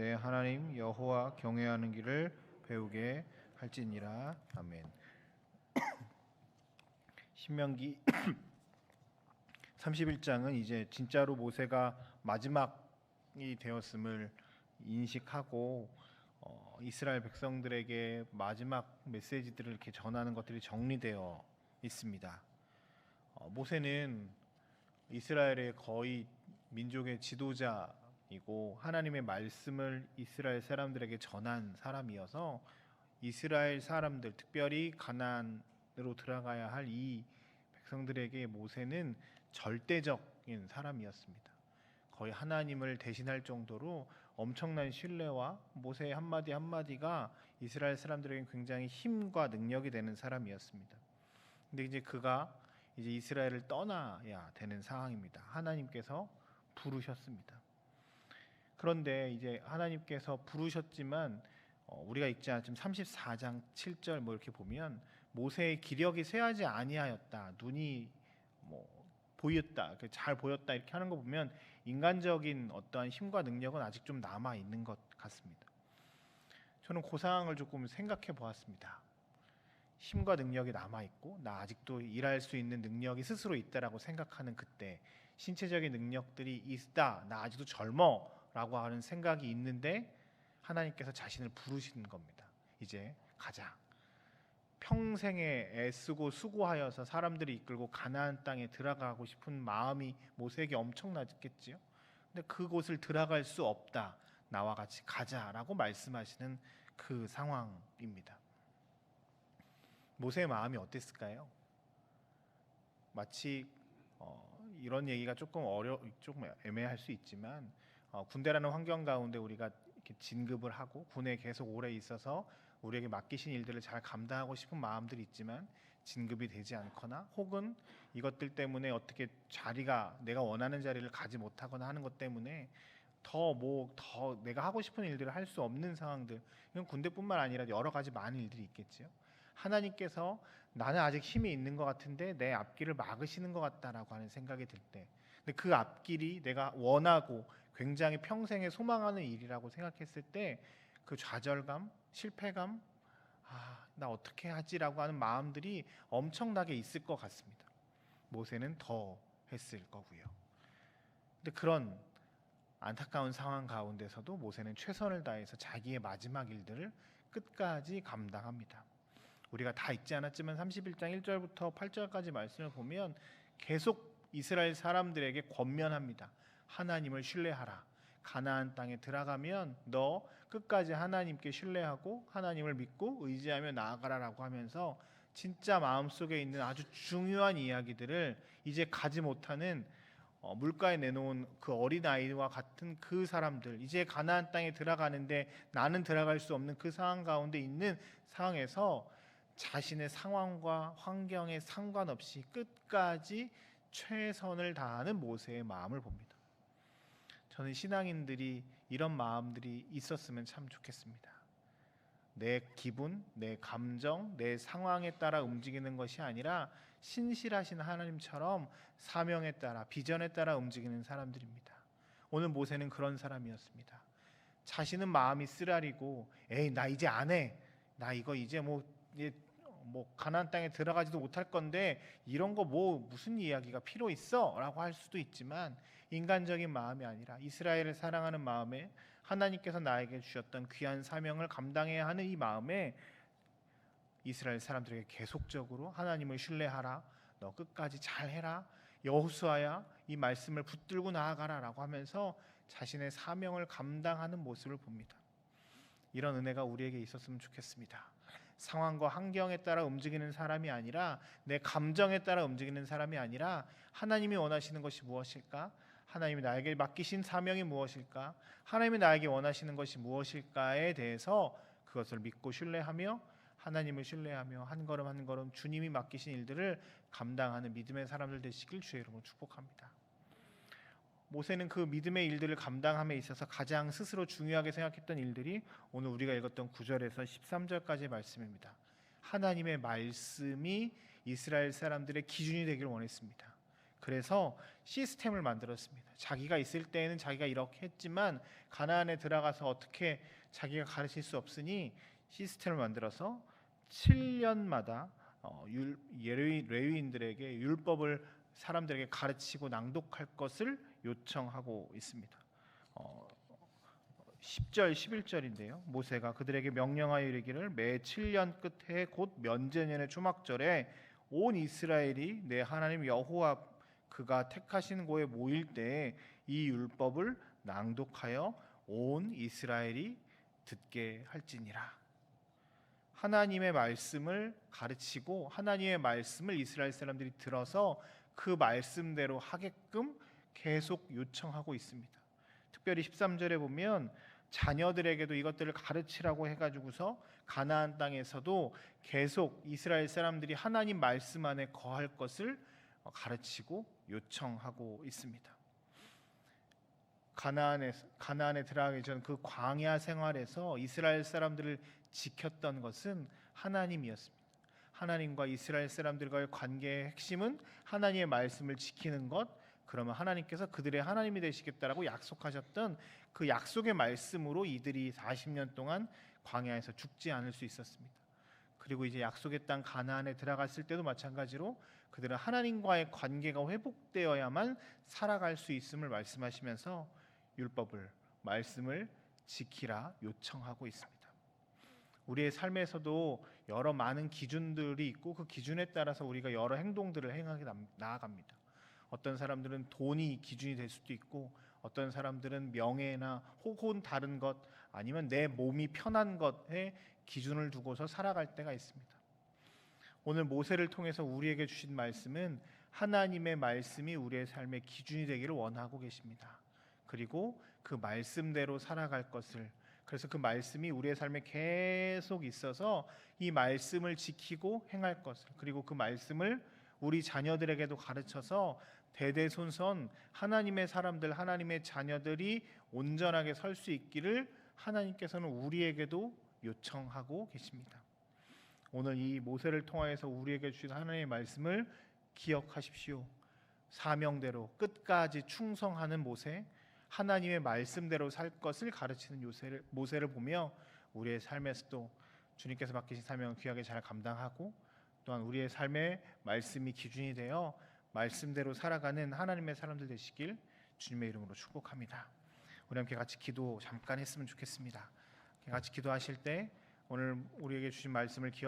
내 하나님 여호와 경외하는 길을 배우게 할지니라 아멘. 신명기 31장은 이제 진짜로 모세가 마지막이 되었음을 인식하고 어, 이스라엘 백성들에게 마지막 메시지들을 이렇게 전하는 것들이 정리되어 있습니다. 어, 모세는 이스라엘의 거의 민족의 지도자 이고 하나님의 말씀을 이스라엘 사람들에게 전한 사람이어서 이스라엘 사람들 특별히 가나안으로 들어가야 할 이 백성들에게 모세는 절대적인 사람이었습니다. 거의 하나님을 대신할 정도로 엄청난 신뢰와 모세의 한마디 한마디가 이스라엘 사람들에게 굉장히 힘과 능력이 되는 사람이었습니다. 근데 이제 그가 이제 이스라엘을 떠나야 되는 상황입니다. 하나님께서 부르셨습니다. 그런데 이제 하나님께서 부르셨지만 어, 우리가 읽지 않았지만 34장 7절 뭐 이렇게 보면 모세의 기력이 쇠하지 아니하였다. 눈이 뭐 보였다. 그잘 보였다. 이렇게 하는 거 보면 인간적인 어떠한 힘과 능력은 아직 좀 남아 있는 것 같습니다. 저는 그 상황을 조금 생각해 보았습니다. 힘과 능력이 남아 있고 나 아직도 일할 수 있는 능력이 스스로 있다라고 생각하는 그때 신체적인 능력들이 있다. 나 아직도 젊어 라고 하는 생각이 있는데 하나님께서 자신을 부르시는 겁니다. 이제 가자. 평생에 애쓰고 수고하여서 사람들이 이끌고 가나안 땅에 들어가고 싶은 마음이 모세에게 엄청나겠지요. 근데 그곳을 들어갈 수 없다. 나와 같이 가자라고 말씀하시는 그 상황입니다. 모세의 마음이 어땠을까요? 마치 어, 이런 얘기가 조금 어려 조금 애매할 수 있지만 어, 군대라는 환경 가운데 우리가 이렇게 진급을 하고 군에 계속 오래 있어서 우리에게 맡기신 일들을 잘 감당하고 싶은 마음들이 있지만 진급이 되지 않거나 혹은 이것들 때문에 어떻게 자리가 내가 원하는 자리를 가지 못하거나 하는 것 때문에 더 뭐 더 내가 하고 싶은 일들을 할 수 없는 상황들 이건 군대뿐만 아니라 여러 가지 많은 일들이 있겠지요. 하나님께서 나는 아직 힘이 있는 것 같은데 내 앞길을 막으시는 것 같다라고 하는 생각이 들 때, 근데 그 앞길이 내가 원하고 굉장히 평생에 소망하는 일이라고 생각했을 때 그 좌절감, 실패감, 아, 나 어떻게 하지라고 하는 마음들이 엄청나게 있을 것 같습니다. 모세는 더 했을 거고요. 근데 그런 안타까운 상황 가운데서도 모세는 최선을 다해서 자기의 마지막 일들을 끝까지 감당합니다. 우리가 다 읽지 않았지만 31장 1절부터 8절까지 말씀을 보면 계속 이스라엘 사람들에게 권면합니다. 하나님을 신뢰하라. 가나안 땅에 들어가면 너 끝까지 하나님께 신뢰하고 하나님을 믿고 의지하며 나아가라라고 하면서 진짜 마음속에 있는 아주 중요한 이야기들을 이제 가지 못하는 어, 물가에 내놓은 그 어린 아이와 같은 그 사람들 이제 가나안 땅에 들어가는데 나는 들어갈 수 없는 그 상황 가운데 있는 상황에서 자신의 상황과 환경에 상관없이 끝까지 최선을 다하는 모세의 마음을 봅니다. 저는 신앙인들이 이런 마음들이 있었으면 참 좋겠습니다. 내 기분, 내 감정, 내 상황에 따라 움직이는 것이 아니라 신실하신 하나님처럼 사명에 따라 비전에 따라 움직이는 사람들입니다. 오늘 모세는 그런 사람이었습니다. 자신은 마음이 쓰라리고 에이 나 이제 안 해. 나 이거 이제 뭐 뭐 가나안 땅에 들어가지도 못할 건데 이런 거 뭐 무슨 이야기가 필요 있어라고 할 수도 있지만 인간적인 마음이 아니라 이스라엘을 사랑하는 마음에 하나님께서 나에게 주셨던 귀한 사명을 감당해야 하는 이 마음에 이스라엘 사람들에게 계속적으로 하나님을 신뢰하라. 너 끝까지 잘 해라. 여호수아야 이 말씀을 붙들고 나아가라라고 하면서 자신의 사명을 감당하는 모습을 봅니다. 이런 은혜가 우리에게 있었으면 좋겠습니다. 상황과 환경에 따라 움직이는 사람이 아니라 내 감정에 따라 움직이는 사람이 아니라 하나님이 원하시는 것이 무엇일까? 하나님이 나에게 맡기신 사명이 무엇일까? 하나님이 나에게 원하시는 것이 무엇일까에 대해서 그것을 믿고 신뢰하며 하나님을 신뢰하며 한 걸음 한 걸음 주님이 맡기신 일들을 감당하는 믿음의 사람들 되시길 주의 이름으로 축복합니다. 모세는 그 믿음의 일들을 감당함에 있어서 가장 스스로 중요하게 생각했던 일들이 오늘 우리가 읽었던 9절에서 13절까지의 말씀입니다. 하나님의 말씀이 이스라엘 사람들의 기준이 되기를 원했습니다. 그래서 시스템을 만들었습니다. 자기가 있을 때에는 자기가 이렇게 했지만 가나안에 들어가서 어떻게 자기가 가르칠 수 없으니 시스템을 만들어서 7년마다 어, 율, 예레위, 레위인들에게 율법을 사람들에게 가르치고 낭독할 것을 요청하고 있습니다. 어, 10절 11절인데요. 모세가 그들에게 명령하여 이르기를 매 7년 끝에 곧 면제년의 초막절에 온 이스라엘이 내 하나님 여호와 그가 택하신 곳에 모일 때에 이 율법을 낭독하여 온 이스라엘이 듣게 할지니라. 하나님의 말씀을 가르치고 하나님의 말씀을 이스라엘 사람들이 들어서 그 말씀대로 하게끔 계속 요청하고 있습니다. 특별히 13절에 보면 자녀들에게도 이것들을 가르치라고 해가지고서 가나안 땅에서도 계속 이스라엘 사람들이 하나님 말씀 안에 거할 것을 가르치고 요청하고 있습니다. 가나안에 가나안에 들어가기 전 그 광야 생활에서 이스라엘 사람들을 지켰던 것은 하나님이었습니다. 하나님과 이스라엘 사람들과의 관계의 핵심은 하나님의 말씀을 지키는 것. 그러면 하나님께서 그들의 하나님이 되시겠다라고 약속하셨던 그 약속의 말씀으로 이들이 40년 동안 광야에서 죽지 않을 수 있었습니다. 그리고 이제 약속의 땅 가나안에 들어갔을 때도 마찬가지로 그들은 하나님과의 관계가 회복되어야만 살아갈 수 있음을 말씀하시면서 율법을 말씀을 지키라 요청하고 있습니다. 우리의 삶에서도 여러 많은 기준들이 있고 그 기준에 따라서 우리가 여러 행동들을 행하게 나아갑니다. 어떤 사람들은 돈이 기준이 될 수도 있고 어떤 사람들은 명예나 혹은 다른 것 아니면 내 몸이 편한 것에 기준을 두고서 살아갈 때가 있습니다. 오늘 모세를 통해서 우리에게 주신 말씀은 하나님의 말씀이 우리의 삶의 기준이 되기를 원하고 계십니다. 그리고 그 말씀대로 살아갈 것을 그래서 그 말씀이 우리의 삶에 계속 있어서 이 말씀을 지키고 행할 것을 그리고 그 말씀을 우리 자녀들에게도 가르쳐서 대대손손 하나님의 사람들 하나님의 자녀들이 온전하게 설 수 있기를 하나님께서는 우리에게도 요청하고 계십니다. 오늘 이 모세를 통하여서 우리에게 주신 하나님의 말씀을 기억하십시오. 사명대로 끝까지 충성하는 모세, 하나님의 말씀대로 살 것을 가르치는 요새를, 모세를 보며 우리의 삶에서도 주님께서 맡기신 사명을 귀하게 잘 감당하고 또한 우리의 삶의 말씀이 기준이 되어 말씀대로 살아가는 하나님의 사람들 되시길 주님의 이름으로 축복합니다. 우리 함께 같이 기도 잠깐 했으면 좋겠습니다. 같이 기도하실 때 오늘 우리에게 주신 말씀을 기억